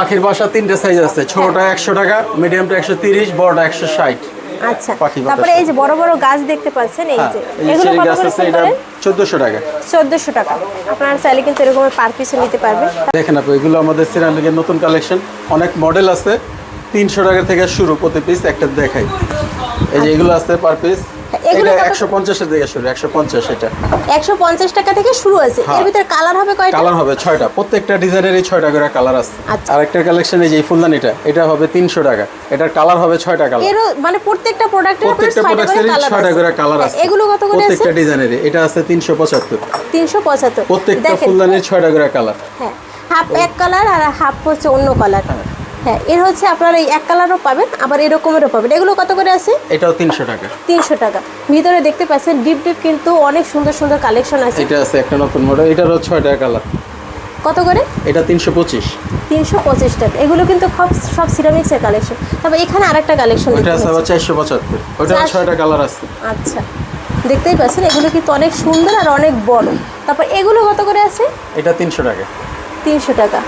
পাখির বাসা তিনটে সাইজ আছে। ছোটটা একশো টাকা মিডিয়ামটা একশো তিরিশ বড়টা একশো ষাট। আচ্ছা তারপরে এই যে বড় বড় গাছ দেখতে পাচ্ছেন এই হ্যাঁ যে এগুলো কত করে সেল করেন? চোদ্দোশো টাকা। চোদ্দোশো টাকা। আপনারা চাইলে কিন্তু এরকম পার পিসে নিতে পারবেন। দেখেন এগুলো আমাদের সিরামিকের নতুন কালেকশন অনেক মডেল আছে। তিনশো টাকা থেকে শুরু প্রতি পিস একটা দেখাই। এই যে এগুলো আছে পার পিস এগুলো এটা কত- একশো পঞ্চাশের থেকে শুরু একশো পঞ্চাশ এটা। একশো পঞ্চাশ টাকা থেকে শুরু আছে হ্যাঁ। এর ভিতরে কালার হবে কয়টা? কালার হবে ছয়টা। প্রত্যেকটা ডিজাইনেরই ছয়টা করে কালার আছে। আচ্ছা। আর একটা কালেকশন এই যে ফুলদানিটা এটা হবে তিনশো টাকা। এটার কালার হবে ছয়টা কালার। এরও মানে প্রত্যেকটা প্রোডাক্টের প্রত্যেকটা করে ছয়টা করে কালার আছে। এগুলো কত করে আছে? প্রত্যেকটা ডিজাইনেরই। এটা আছে তিনশো পঁচাত্তর। তিনশো পঁচাত্তর। প্রত্যেকটা দেখেন। ফুলদানির ছয়টা করে কালার। হ্যাঁ। হাফ এক কালার আর হাফ হচ্ছে অন্য কালার। হ্যাঁ এর হচ্ছে আপনারা এই এক কালারও পাবেন আবার এরকমেরও পাবেন। এগুলো কত করে আছে? এটাও তিনশো টাকা। তিনশো টাকা। ভিতরে দেখতে পাচ্ছেন ডিপ ডিপ কিন্তু অনেক সুন্দর সুন্দর কালেকশন আছে। এটা আছে একটা নতুন মডেল এটারও ছয়টা কালার। কত করে? এটা তিনশো পঁচিশ। তিনশো পঁচিশ টাকা। এগুলো কিন্তু সব সব সিরামিক্সের কালেকশন তবে এখানে আরেকটা কালেকশন ওইটা আছে আবার চারশো পঁচাত্তর। চারশো- ছয়টা কালার আছে। আচ্ছা। দেখতেই পাচ্ছেন এগুলো কিন্তু অনেক সুন্দর আর অনেক বড়। তারপর এগুলো কত করে আছে? এটা তিনশো টাকা। তিনশো টাকা।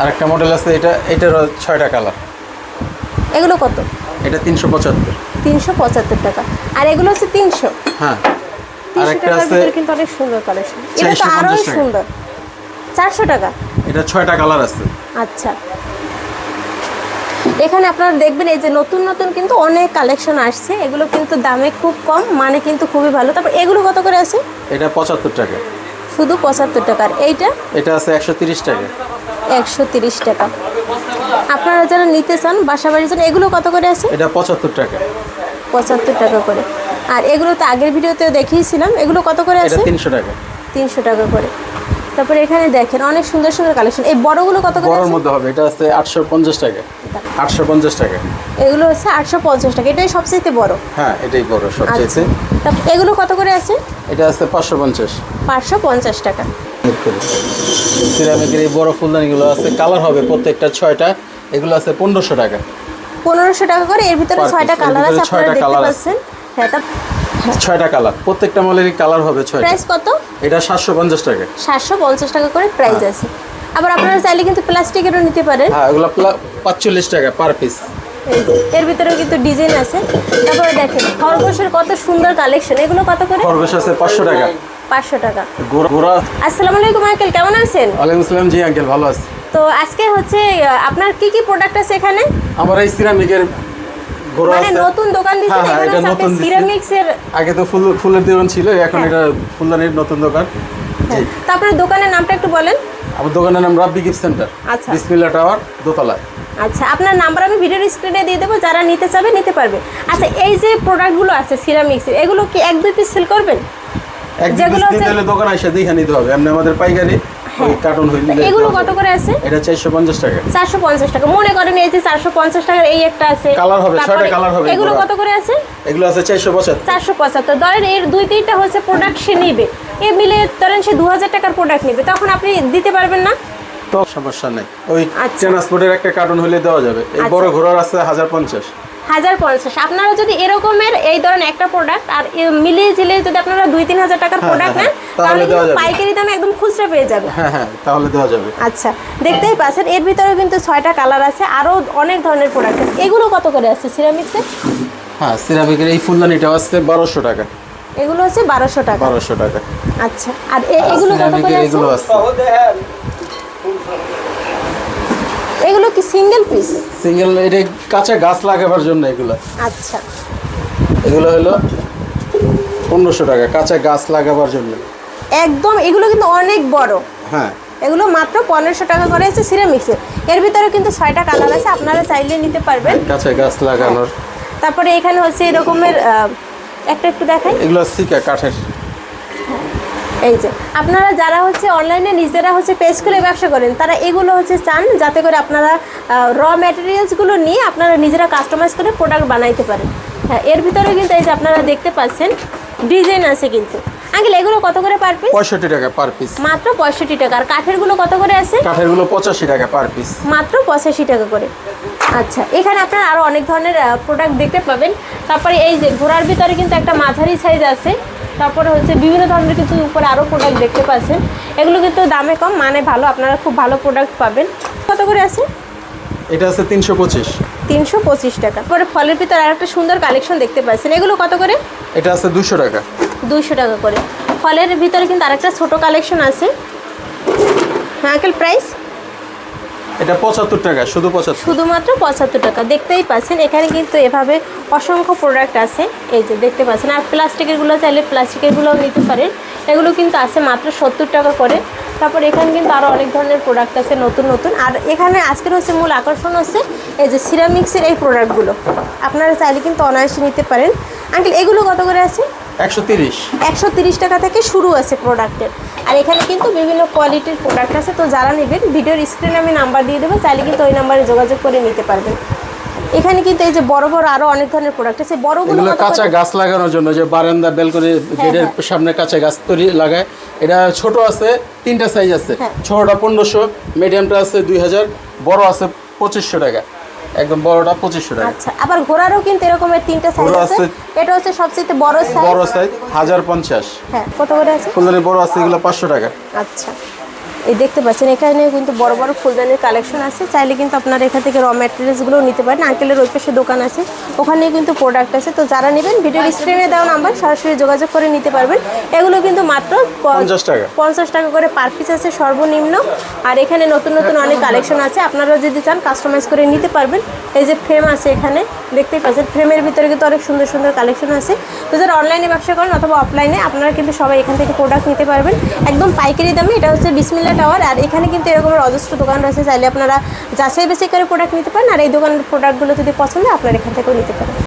আর একটা মডেল আছে এটা এটারও ছয়টা কালার এগুলো কত? এটা তিনশো পঁচাত্তর। তিনশো পঁচাত্তর টাকা। আর এগুলো হচ্ছে তিনশো। হ্যাঁ। আর তিনশো একটা আছে কিন্তু অনেক সুন্দর কালেকশন এটা তো আরও সুন্দর। চারশো টাকা? এটা ছয়টা কালার আছে। আচ্ছা। এখানে আপনারা দেখবেন এই যে নতুন নতুন কিন্তু অনেক কালেকশন আসছে। এগুলো কিন্তু দামে খুব কম মানে কিন্তু খুবই ভালো। তারপর এগুলো কত করে আছে? এটা পঁচাত্তর টাকা। শুধু পঁচাত্তর টাকার এইটা? এটা আছে একশো তিরিশ টাকা। একশো তিরিশ টাকা। আপনারা যারা নিতে চান বাসা বাড়ি চান এগুলো কত করে আছে? এটা পঁচাত্তর টাকা। পঁচাত্তর টাকা করে। আর এগুলো তো আগের ভিডিওতে দেখিয়েছিলাম এগুলো কত করে আছে? তিনশো টাকা। তিনশো টাকা করে। তারপরে এখানে দেখেন অনেক সুন্দর সুন্দর কালেকশন এই বড়গুলো কত করে বড়র মধ্যে হবে এটা আছে আটশো পঞ্চাশ টাকা। আটশো পঞ্চাশ টাকা। এগুলো হচ্ছে আটশো পঞ্চাশ টাকা এটাই সবচেয়ে বড়। হ্যাঁ এটাই বড় আচ্ছা সবচেয়ে তারপর এগুলো কত করে আছে? এটা আছে পাঁচশো পঞ্চাশ। পাঁচশো পঞ্চাশ টাকা। সিরামিকের এই বড় ফুলদানিগুলো আছে কালার হবে প্রত্যেকটা ছয়টা এগুলো আছে পনেরোশো টাকা। পনেরোশো টাকা করে এর ভিতরে ছয়টা কালার আছে আপনারা দেখতে। পাচ্ছেন। হ্যাঁ ছয়টা কালার প্রত্যেকটা মালেরই কালার হবে ছয়টা। প্রাইস কত? এটা সাতশো পঞ্চাশ টাকা। সাতশো পঞ্চাশ টাকা করে প্রাইস আছে। আবার আপনারা চাইলে কিন্তু প্লাস্টিকেরও নিতে পারেন। হ্যাঁ এগুলো পাঁচচল্লিশ টাকা পার পিস এর ভিতরেও কিন্তু ডিজাইন আছে। তারপরে দেখেন খরগোশের কত সুন্দর কালেকশন এগুলো কত করে? খরগোশ আছে পাঁচশো টাকা। পাঁচশো টাকা। গোড়া গোড়া। আসসালামু আলাইকুম আঙ্কেল। কেমন আছেন? ওয়ালাইকুম আসসালাম। জি আঙ্কেল ভালো আছে। তো আজকে হচ্ছে আপনার কি কি প্রোডাক্ট আছে এখানে? আমার এই সিরামিকের ঘোড়া মানে আছে। নতুন দোকান হ্যাঁ, হ্যাঁ, এটা নতুন সিরামিক্সের আগে তো ফুল ফুলের দোকান ছিল এখন হ্যাঁ। এটা ফুলদানির নতুন দোকান। তারপরে দোকানের নামটা একটু বলেন। আমার দোকানের নাম রাব্বি গিফট সেন্টার আচ্ছা। বিসমিল্লা টাওয়ার দোতলায়। আচ্ছা আপনার নাম্বার আমি ভিডিওর স্ক্রিনে দিয়ে দেবো যারা নিতে চাবে নিতে পারবে। আচ্ছা এই যে প্রোডাক্টগুলো আছে সিরামিক্সের এগুলো কি এক দুই পিস সেল করবেন? যেগুলো পিস হচ্ছে- নিতে হলে দোকান এসে দেখে নিতে হবে। এমনি আমাদের পাইকারি ওই হইলে এগুলো কত করে আছে? এটা চারশো পঞ্চাশ টাকা। চারশো পঞ্চাশ টাকা। মনে করেন এই যে চারশো পঞ্চাশ টাকার এই একটা আছে। Colour হবে, ছয়টা colour হবে এগুলো এগুলো। কত করে আছে? এগুলো আছে চারশো পঁচাত্তর। চারশো পঁচাত্তর। ধরেন এর দুই তিনটা হচ্ছে প্রোডাক্ট সে নিবে। এ মিলে ধরেন সে দু হাজার টাকার প্রোডাক্ট নেবে। তখন আপনি দিতে পারবেন না? তো সমস্যা নেই। ওই আচ্ছা। ট্রান্সপোর্টের একটা কার্টুন হলে দেওয়া যাবে। এই বড় আচ্ছা। ঘোড়ার আছে হাজার পঞ্চাশ। হাজার পঞ্চাশ আপনারা যদি এরকমের এই ধরনের একটা প্রোডাক্ট আর মিলিয়ে ঝিলিয়ে যদি আপনারা দুই তিন হাজার টাকার হ্যাঁ, প্রোডাক্ট হ্যাঁ, নেন হ্যাঁ, তাহলে তাহলে কিন্তু পাইকারি দামে একদম খুচরা পেয়ে যাবে হ্যাঁ হ্যাঁ তাহলে দেওয়া যাবে। আচ্ছা দেখতেই পাচ্ছেন এর ভিতরে কিন্তু ছয়টা কালার আছে আরও অনেক ধরনের প্রোডাক্ট আছে। এগুলো কত করে আছে সিরামিক্সের হ্যাঁ সিরামিকের এই ফুলদানিটাও আছে বারোশো টাকা। এগুলো হচ্ছে বারোশো টাকা। বারোশো টাকা। আচ্ছা আর এগুলো কত করে আছে এগুলো কি সিঙ্গেল পিস সিঙ্গেল এটা কাঁচা গাছ লাগাবার জন্য এগুলো। আচ্ছা। এগুলো হলো পনেরোশো টাকা কাঁচা গাছ লাগাবার জন্য। একদম এগুলো কিন্তু অনেক বড়। হ্যাঁ। এগুলো মাত্র পনেরোশো টাকা করে আছে সিরামিক্সের এর ভিতরে কিন্তু ছয়টা কালার আছে আপনারা চাইলে নিতে পারবেন। কাঁচা গাছ লাগানোর। তারপরে এখানে হচ্ছে এরকমের একটা একটু দেখাই। এগুলো সিকা কাঠের। এই যে আপনারা যারা হচ্ছে অনলাইনে নিজেরা হচ্ছে পেজ করে ব্যবসা করেন তারা এগুলো হচ্ছে চান যাতে করে আপনারা র ম্যাটেরিয়ালসগুলো নিয়ে আপনারা নিজেরা কাস্টমাইজ করে প্রোডাক্ট বানাইতে পারেন। হ্যাঁ এর ভিতরে কিন্তু এই যে আপনারা দেখতে পাচ্ছেন ডিজাইন আছে কিন্তু। আঙ্কেল এগুলো কত করে পার পিস পঁয়ষট্টি টাকা পার পিস মাত্র পঁয়ষট্টি টাকা। আর কাঠেরগুলো কত করে আছে? কাঠেরগুলো পঁচাশি টাকা পার পিস মাত্র পঁচাশি টাকা করে। আচ্ছা এখানে আপনারা আরও অনেক ধরনের প্রোডাক্ট দেখতে পাবেন। তারপরে এই যে ঘোড়ার ভিতরে কিন্তু একটা মাঝারি সাইজ আছে। তারপরে হচ্ছে বিভিন্ন ধরনের কিন্তু উপরে আরও প্রোডাক্ট দেখতে পাচ্ছেন। এগুলো কিন্তু দামে কম মানে ভালো আপনারা খুব ভালো প্রোডাক্ট পাবেন। কত করে আছে? এটা আছে তিনশো পঁচিশ। তিনশো পঁচিশ টাকা। পরে ফলের ভিতরে আর একটা সুন্দর কালেকশন দেখতে পাচ্ছেন। এগুলো কত করে? এটা আছে দুশো টাকা। দুইশো টাকা করে। ফলের ভিতরে কিন্তু আরেকটা ছোট কালেকশন আছে। হ্যাঁ প্রাইস এটা পঁচাত্তর টাকা শুধু পঁচাত্তর। শুধুমাত্র পঁচাত্তর টাকা। দেখতেই পাচ্ছেন এখানে কিন্তু এভাবে অসংখ্য প্রোডাক্ট আছে। এই যে দেখতে পাচ্ছেন আর প্লাস্টিকেরগুলো চাইলে প্লাস্টিকেরগুলোও নিতে পারেন। এগুলো কিন্তু আছে মাত্র সত্তর টাকা করে। তারপর এখানে কিন্তু আরও অনেক ধরনের প্রোডাক্ট আছে নতুন নতুন। আর এখানে আজকের হচ্ছে মূল আকর্ষণ হচ্ছে এই যে সিরামিক্সের এই প্রোডাক্টগুলো আপনারা চাইলে কিন্তু অনায়াসে নিতে পারেন। আঙ্কেল এগুলো কত করে আছে? একশো তিরিশ। একশো তিরিশ টাকা থেকে শুরু আছে প্রোডাক্টের আর এখানে কিন্তু বিভিন্ন কোয়ালিটির প্রোডাক্ট আছে তো যারা নেবেন ভিডিওর স্ক্রিনে আমি নাম্বার দিয়ে দেবো চাইলে কিন্তু ওই নাম্বারে যোগাযোগ করে নিতে পারবেন এখানে কিন্তু এই যে বড় বড় আরও অনেক ধরনের প্রোডাক্ট আছে বড়গুলো কাঁচা গাছ লাগানোর জন্য যে বারান্দা বেলকনি গেটের হ্যাঁ। সামনে কাঁচা গাছ তৈরি লাগায় এটা ছোট আছে তিনটা সাইজ আছে হ্যাঁ। ছোটটা পনেরোশো মিডিয়ামটা আছে দুই হাজার বড় আছে পঁচিশশো টাকা একদম বড়টা পঁচিশশো টাকা। আচ্ছা আবার ঘোড়ারও কিন্তু এরকমের তিনটা সাইজ আছে। এটা হচ্ছে সবচেয়ে বড় সাইজ বড় সাইজ হাজার পঞ্চাশ। হ্যাঁ কত করে আছে? ফুলদানি বড় আছে এগুলো পাঁচশো টাকা। আচ্ছা। এই দেখতে পাচ্ছেন এখানে কিন্তু বড় বড় ফুলদানির কালেকশন আছে। চাইলে কিন্তু আপনারা এখান থেকে র ম্যাটেরিয়ালসগুলো নিতে পারেন। আঙ্কেলের ওই পাশে দোকান আছে। ওখানে কিন্তু প্রোডাক্ট আছে। তো যারা নেবেন ভিডিওর স্ক্রিনে দেওয়া নাম্বার সরাসরি যোগাযোগ করে নিতে পারবেন। এগুলো কিন্তু মাত্র পঞ্চাশ টাকা। পঞ্চাশ টাকা করে পার পিস আছে সর্বনিম্ন। আর এখানে নতুন নতুন অনেক কালেকশন আছে। আপনারা যদি চান কাস্টমাইজ করে নিতে পারবেন। এই যে ফ্রেম আছে এখানে দেখতেই পাচ্ছেন ফ্রেমের ভিতরে কিন্তু অনেক সুন্দর সুন্দর কালেকশন আছে। তো যারা অনলাইনে ব্যবসা করেন অথবা অফলাইনে আপনারা কিন্তু সবাই এখান থেকে প্রোডাক্ট নিতে পারবেন। একদম পাইকারি দামে এটা হচ্ছে বিসমিল্লা টাওয়ার আর এখানে কিন্তু এরকম অজস্র দোকান রয়েছে, চাইলে আপনারা যাচাই বেশি করে প্রোডাক্ট নিতে পারেন, আর এই দোকানের প্রোডাক্টগুলো যদি পছন্দ আপনারা এখান থেকেও নিতে পারেন।